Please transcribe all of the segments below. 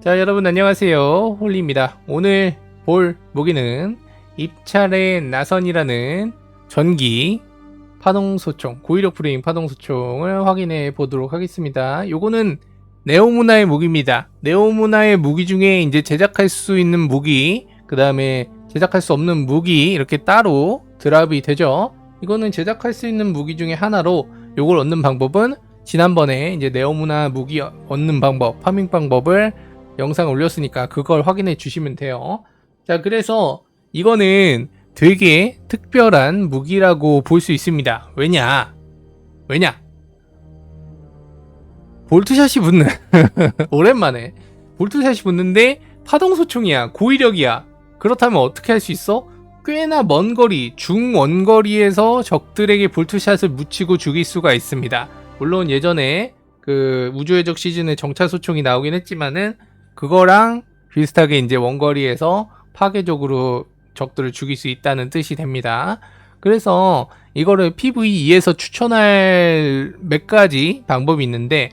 자 여러분 안녕하세요. 홀리입니다. 오늘 볼 무기는 입찰의 나선이라는 전기 파동소총 고위력 프레임 파동소총을 확인해 보도록 하겠습니다. 요거는 네오문화의 무기입니다. 네오문화의 무기 중에 이제 제작할 수 있는 무기 그 다음에 제작할 수 없는 무기 이렇게 따로 드랍이 되죠. 이거는 제작할 수 있는 무기 중에 하나로 요걸 얻는 방법은 지난번에 이제 네오문화 무기 얻는 방법 파밍 방법을 영상 올렸으니까 그걸 확인해 주시면 돼요. 자, 그래서 이거는 되게 특별한 무기라고 볼 수 있습니다. 왜냐? 왜냐? 볼트샷이 붙는 오랜만에 볼트샷이 붙는데 파동소총이야 고위력이야 그렇다면 어떻게 할 수 있어? 꽤나 먼 거리 중원거리에서 적들에게 볼트샷을 묻히고 죽일 수가 있습니다 물론 예전에 그 우주의 적 시즌에 정찰소총이 나오긴 했지만은 그거랑 비슷하게 이제 원거리에서 파괴적으로 적들을 죽일 수 있다는 뜻이 됩니다. 그래서 이거를 PVE에서 추천할 몇 가지 방법이 있는데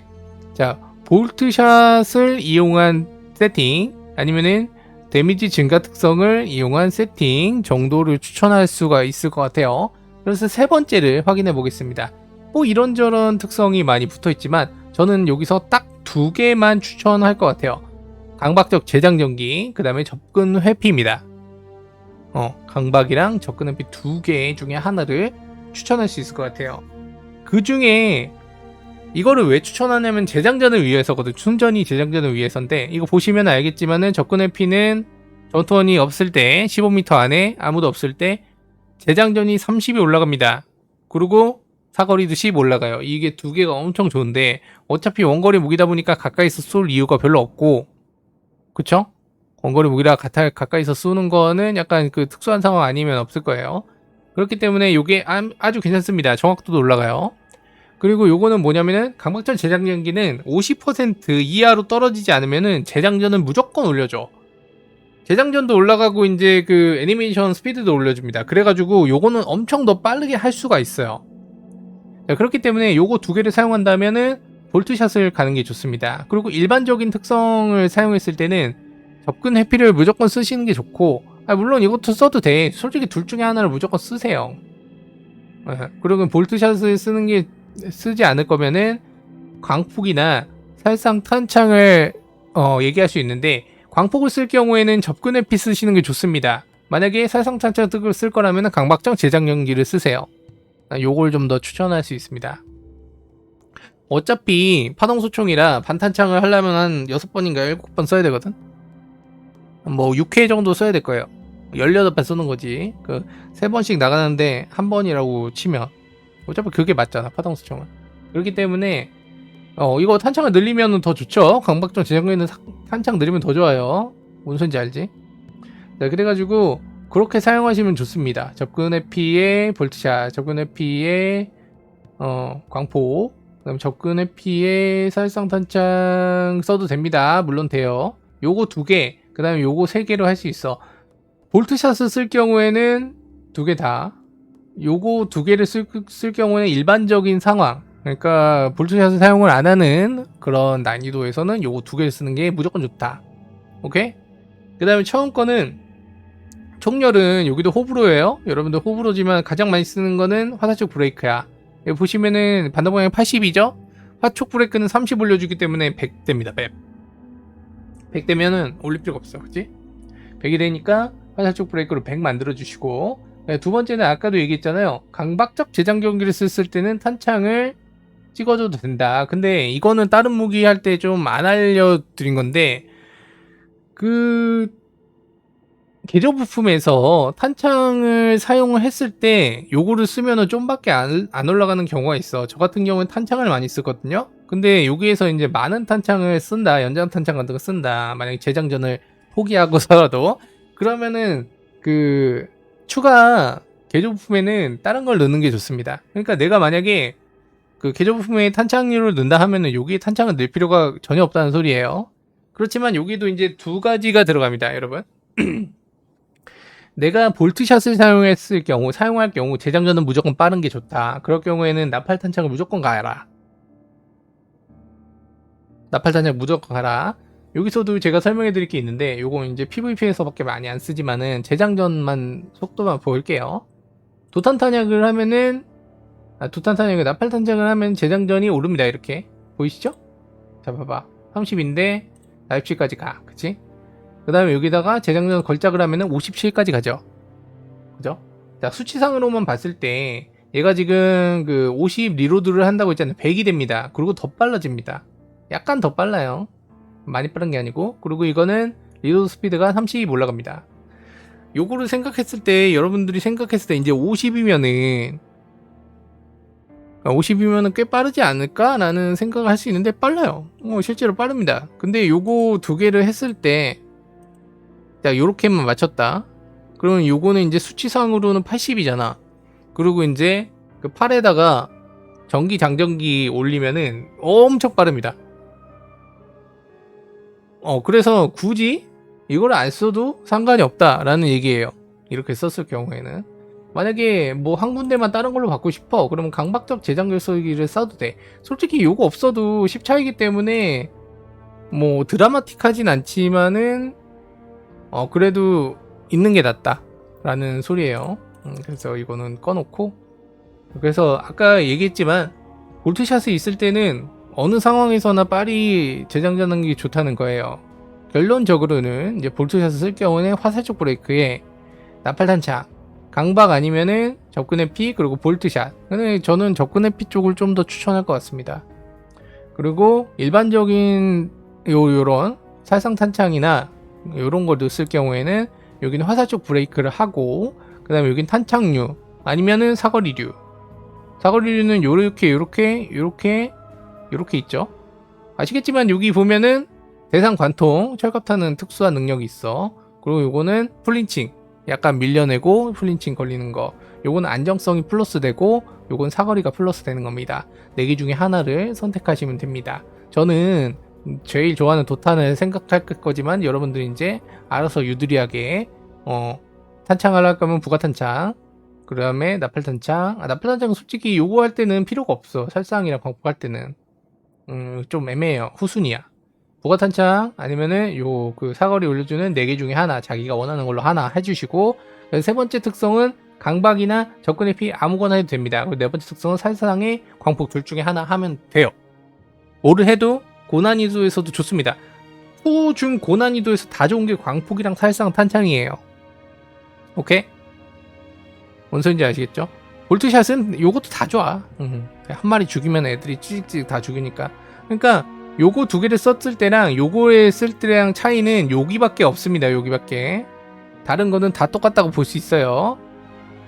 자 볼트샷을 이용한 세팅 아니면은 데미지 증가 특성을 이용한 세팅 정도를 추천할 수가 있을 것 같아요. 그래서 세 번째를 확인해 보겠습니다. 뭐 이런저런 특성이 많이 붙어 있지만 저는 여기서 딱 두 개만 추천할 것 같아요. 강박적 재장 전기, 그 다음에 접근 회피입니다. 어, 강박이랑 접근 회피 두 개 중에 하나를 추천할 수 있을 것 같아요. 그 중에 이거를 왜 추천하냐면 재장전을 위해서거든. 충전이 재장전을 위해서인데 이거 보시면 알겠지만은 접근 회피는 전투원이 없을 때 15m 안에 아무도 없을 때 재장전이 30이 올라갑니다. 그리고 사거리도 10 올라가요. 이게 두 개가 엄청 좋은데 어차피 원거리 무기다 보니까 가까이서 쏠 이유가 별로 없고 그쵸? 원거리 무기라 가까, 가까이서 쏘는 거는 약간 그 특수한 상황 아니면 없을 거예요. 그렇기 때문에 이게 아주 괜찮습니다. 정확도도 올라가요. 그리고 요거는 뭐냐면은 강박전 재장전기는 50% 이하로 떨어지지 않으면은 재장전은 무조건 올려줘. 재장전도 올라가고 이제 그 애니메이션 스피드도 올려줍니다. 그래가지고 요거는 엄청 더 빠르게 할 수가 있어요. 자, 그렇기 때문에 요거 두 개를 사용한다면은 볼트샷을 가는 게 좋습니다. 그리고 일반적인 특성을 사용했을 때는 접근 회피를 무조건 쓰시는 게 좋고 아, 물론 이것도 써도 돼. 솔직히 둘 중에 하나를 무조건 쓰세요. 예, 그리고 볼트샷을 쓰는 게 쓰지 않을 거면은 광폭이나 살상 탄창을 어, 얘기할 수 있는데 광폭을 쓸 경우에는 접근 회피 쓰시는 게 좋습니다. 만약에 살상 탄창을 쓸 거라면 강박정 제작 연기를 쓰세요. 아, 요걸 좀 더 추천할 수 있습니다. 어차피 파동소총이라 반탄창을 하려면 한 6번인가 7번 써야 되거든? 뭐 6회 정도 써야 될 거예요. 18번 쓰는 거지. 그, 3번씩 나가는데 한 번이라고 치면. 어차피 그게 맞잖아, 파동소총은. 그렇기 때문에, 어, 이거 탄창을 늘리면 더 좋죠? 강박종 제작에는 탄창 늘리면 더 좋아요. 뭔 소리인지 알지? 네, 그래가지고, 그렇게 사용하시면 좋습니다. 접근 회피에 볼트샷, 접근 회피에, 어, 광포, 그다음 접근 회피에 사실상 탄창 써도 됩니다. 물론 돼요. 요거 두 개, 그 다음에 요거 세 개로 할 수 있어. 볼트샷을 쓸 경우에는 두 개 다. 요거 두 개를 쓸, 쓸 경우에는 일반적인 상황. 그러니까 볼트샷을 사용을 안 하는 그런 난이도에서는 요거 두 개를 쓰는 게 무조건 좋다. 오케이? 그 다음에 처음 거는 총열은 여기도 호불호예요. 여러분들 호불호지만 가장 많이 쓰는 거는 화살촉 브레이크야. 여기 보시면은 반동 방향 80이죠? 화촉 브레이크는 30 올려주기 때문에 100대입니다. 100. 100대면은 올릴 필요가 없어. 그치? 100이 되니까 화살촉 브레이크로 100 만들어주시고 네, 두 번째는 아까도 얘기했잖아요. 강박적 재장 경기를 썼을 때는 탄창을 찍어줘도 된다. 근데 이거는 다른 무기 할 때 좀 안 알려드린 건데 그 개조 부품에서 탄창을 사용을 했을 때 요거를 쓰면은 좀밖에 안, 안 올라가는 경우가 있어. 저 같은 경우는 탄창을 많이 쓰거든요. 근데 여기에서 이제 많은 탄창을 쓴다, 연장 탄창 같은 거 쓴다. 만약에 재장전을 포기하고서라도 그러면은 그 추가 개조 부품에는 다른 걸 넣는 게 좋습니다. 그러니까 내가 만약에 그 개조 부품에 탄창류를 넣는다 하면은 여기에 탄창을 넣을 필요가 전혀 없다는 소리예요. 그렇지만 여기도 이제 두 가지가 들어갑니다, 여러분. 내가 볼트샷을 사용했을 경우, 사용할 경우 재장전은 무조건 빠른 게 좋다. 그럴 경우에는 나팔 탄창을 무조건 가라. 나팔 탄창 무조건 가라. 여기서도 제가 설명해 드릴 게 있는데 요거 이제 PVP에서밖에 많이 안 쓰지만은 재장전만 속도만 보일게요. 도탄 탄약을 하면은 아, 도탄 탄약을 나팔 탄약을 하면 재장전이 오릅니다. 이렇게 보이시죠? 자 봐봐 30인데 나60까지 가 그치? 그 다음에 여기다가 재장전 걸작을 하면은 57까지 가죠. 그죠? 자 수치상으로만 봤을 때 얘가 지금 그 50 리로드를 한다고 했잖아요. 100이 됩니다. 그리고 더 빨라집니다. 약간 더 빨라요. 많이 빠른 게 아니고 그리고 이거는 리로드 스피드가 30 올라갑니다. 요거를 생각했을 때 여러분들이 생각했을 때 이제 50이면은 50이면은 꽤 빠르지 않을까라는 생각을 할 수 있는데 빨라요. 어, 실제로 빠릅니다. 근데 요거 두 개를 했을 때 자, 요렇게만 맞췄다. 그러면 요거는 이제 수치상으로는 80이잖아. 그리고 이제 그 팔에다가 전기 장전기 올리면은 엄청 빠릅니다. 어, 그래서 굳이 이걸 안 써도 상관이 없다라는 얘기예요. 이렇게 썼을 경우에는. 만약에 뭐 한 군데만 다른 걸로 받고 싶어. 그러면 강박적 재장 결석기를 써도 돼. 솔직히 요거 없어도 10차이기 때문에 뭐 드라마틱하진 않지만은 어 그래도 있는 게 낫다 라는 소리예요. 음, 그래서 이거는 꺼놓고 그래서 아까 얘기했지만 볼트샷이 있을 때는 어느 상황에서나 빨리 재장전하는 게 좋다는 거예요. 결론적으로는 이제 볼트샷을 쓸 경우는 화살적 브레이크에 나팔탄창, 강박 아니면은 접근의 피 그리고 볼트샷. 근데 저는 접근의 피 쪽을 좀 더 추천할 것 같습니다. 그리고 일반적인 요 요런 살상 탄창이나 요런 거를 쓸 경우에는 여기는 화살적 브레이크를 하고 그 다음에 여긴 탄창류 아니면은 사거리류. 사거리류는 요렇게 요렇게 요렇게 요렇게 있죠. 아시겠지만 여기 보면은 대상 관통 철갑타는 특수한 능력이 있어. 그리고 요거는 플린칭 약간 밀려내고 플린칭 걸리는 거. 요거는 안정성이 플러스 되고 요건 사거리가 플러스 되는 겁니다. 네개 중에 하나를 선택하시면 됩니다. 저는 제일 좋아하는 도탄을 생각할 거지만 여러분들이 이제 알아서 유두리하게 어 탄창을 할 거면 부가 탄창 그 다음에 나팔 탄창. 아, 나팔 탄창은 솔직히 요거 할 때는 필요가 없어. 살상이랑 광폭 할 때는. 음, 좀 애매해요. 후순이야. 부가 탄창 아니면은 요 그 사거리 올려주는 네개 중에 하나 자기가 원하는 걸로 하나 해주시고 세 번째 특성은 강박이나 접근의 피 아무거나 해도 됩니다. 그리고 네 번째 특성은 살상의 광폭 둘 중에 하나 하면 돼요. 뭐를 해도 고난이도에서도 좋습니다 초중 고난이도에서 다 좋은 게 광폭이랑 살상 탄창이에요 오케이 뭔 소린지 아시겠죠? 볼트샷은 요것도 다 좋아. 음, 한 마리 죽이면 애들이 찌직찌직 다 죽이니까. 그러니까 요거 두 개를 썼을 때랑 요거에 쓸 때랑 차이는 여기밖에 없습니다. 여기밖에. 다른 거는 다 똑같다고 볼 수 있어요.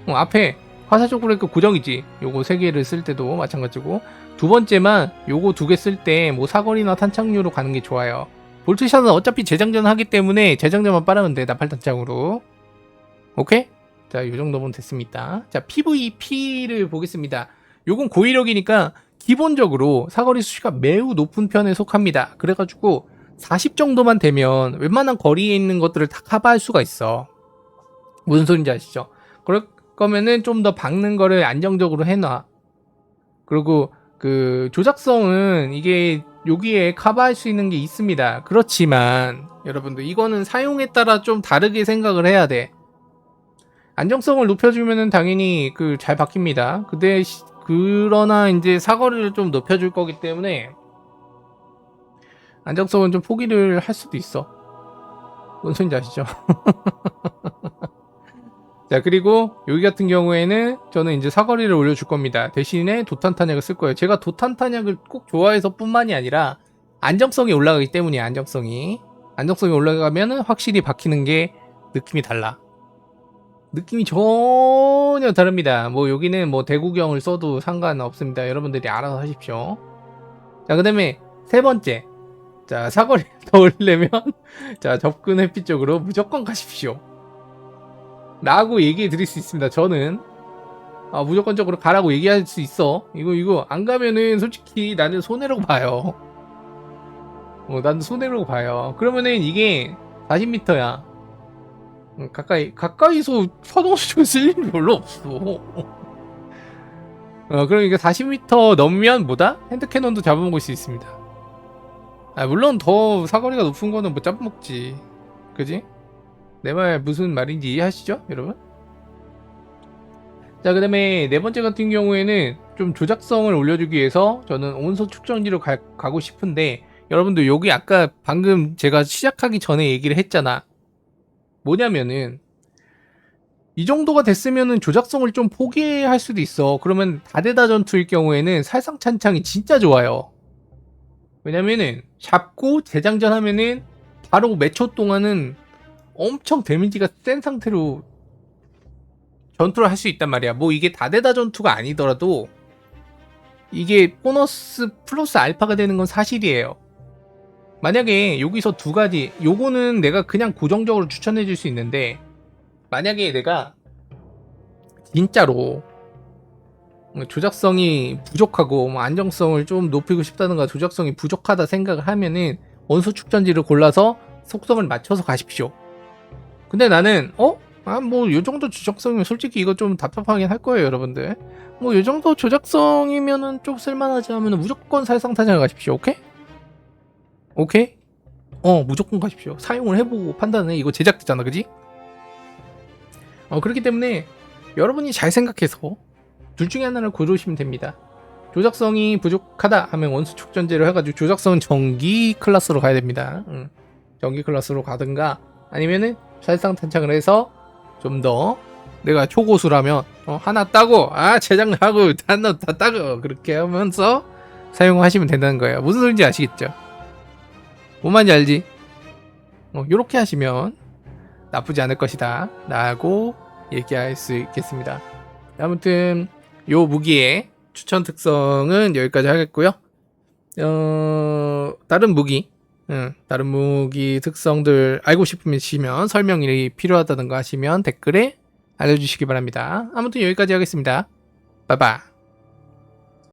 어, 앞에 화살적 브레이크 고정이지. 요거 세 개를 쓸 때도 마찬가지고. 두 번째만 요거 두 개 쓸 때 뭐 사거리나 탄창류로 가는 게 좋아요. 볼트샷은 어차피 재장전 하기 때문에 재장전만 빠르면 돼. 나팔탄창으로. 오케이? 자, 요 정도면 됐습니다. 자, PVP를 보겠습니다. 요건 고위력이니까 기본적으로 사거리 수치가 매우 높은 편에 속합니다. 그래가지고 40 정도만 되면 웬만한 거리에 있는 것들을 다 커버할 수가 있어. 무슨 소린지 아시죠? 그럴 거면은 좀 더 박는 거를 안정적으로 해놔. 그리고 그 조작성은 이게 여기에 커버할 수 있는 게 있습니다. 그렇지만 여러분들 이거는 사용에 따라 좀 다르게 생각을 해야 돼. 안정성을 높여주면은 당연히 그 잘 바뀝니다. 근데 시- 그러나 이제 사거리를 좀 높여줄 거기 때문에 안정성은 좀 포기를 할 수도 있어. 뭔 소린지 아시죠? 자 그리고 여기 같은 경우에는 저는 이제 사거리를 올려줄 겁니다. 대신에 도탄 탄약을 쓸 거예요. 제가 도탄 탄약을 꼭 좋아해서 뿐만이 아니라 안정성이 올라가기 때문이에요. 안정성이 안정성이 올라가면 확실히 박히는 게 느낌이 달라. 느낌이 전혀 다릅니다. 뭐 여기는 뭐 대구경을 써도 상관없습니다. 여러분들이 알아서 하십시오. 자, 그 다음에 세 번째. 자, 사거리 더 올리려면 자, 접근 햇빛 쪽으로 무조건 가십시오. 라고 얘기해 드릴 수 있습니다. 저는 아, 무조건적으로 가라고 얘기할 수 있어. 이거 이거 안 가면은 솔직히 나는 손해라고 봐요. 어, 나는 손해라고 봐요. 그러면은 이게 40m야. 음, 가까이 가까이서 파동수총 쓸 일이 별로 없어. 어, 이게 40m 넘으면 뭐다? 핸드캐논도 잡아먹을 수 있습니다. 아, 물론 더 사거리가 높은 거는 못 잡아먹지. 그지? 내 말 무슨 말인지 이해하시죠, 여러분? 자, 그 다음에 네 번째 같은 경우에는 좀 조작성을 올려주기 위해서 저는 온소 축전지로 가, 가고 싶은데 여러분들 여기 아까 방금 제가 시작하기 전에 얘기를 했잖아. 뭐냐면은 이 정도가 됐으면은 조작성을 좀 포기할 수도 있어. 그러면 다대다 전투일 경우에는 살상찬창이 진짜 좋아요. 왜냐면은 잡고 재장전 하면은 바로 몇 초 동안은 엄청 데미지가 센 상태로 전투를 할 수 있단 말이야. 뭐 이게 다대다 전투가 아니더라도 이게 보너스 플러스 알파가 되는 건 사실이에요. 만약에 여기서 두 가지, 요거는 내가 그냥 고정적으로 추천해 줄 수 있는데 만약에 내가 진짜로 조작성이 부족하고 뭐 안정성을 좀 높이고 싶다든가 조작성이 부족하다 생각을 하면은 원소 축전지를 골라서 속성을 맞춰서 가십시오. 근데 나는 어? 아 뭐 요 정도 조작성이면 솔직히 이거 좀 답답하긴 할 거예요, 여러분들. 뭐 요 정도 조작성이면은 좀 쓸만하지 하면은 무조건 살상 타장을 가십시오. 오케이? 오케이? 어, 무조건 가십시오. 사용을 해보고 판단해. 이거 제작되잖아, 그지? 어, 그렇기 때문에 여러분이 잘 생각해서 둘 중에 하나를 고르시면 됩니다. 조작성이 부족하다 하면 원수 축전제로 해가지고 조작성 전기 클래스로 가야 됩니다. 응. 전기 클래스로 가든가 아니면은 살상 탄창을 해서 좀 더 내가 초고수라면 어, 하나 따고 아 재장하고 하나 다 따고 그렇게 하면서 사용하시면 된다는 거예요. 무슨 소리인지 아시겠죠? 뭔 말인지 알지? 어, 요렇게 하시면 나쁘지 않을 것이다 라고 얘기할 수 있겠습니다. 아무튼 요 무기의 추천 특성은 여기까지 하겠고요. 어, 다른 무기, 응, 다른 무기 특성들 알고 싶으시면 설명이 필요하다든가 하시면 댓글에 알려주시기 바랍니다. 아무튼 여기까지 하겠습니다. 빠바.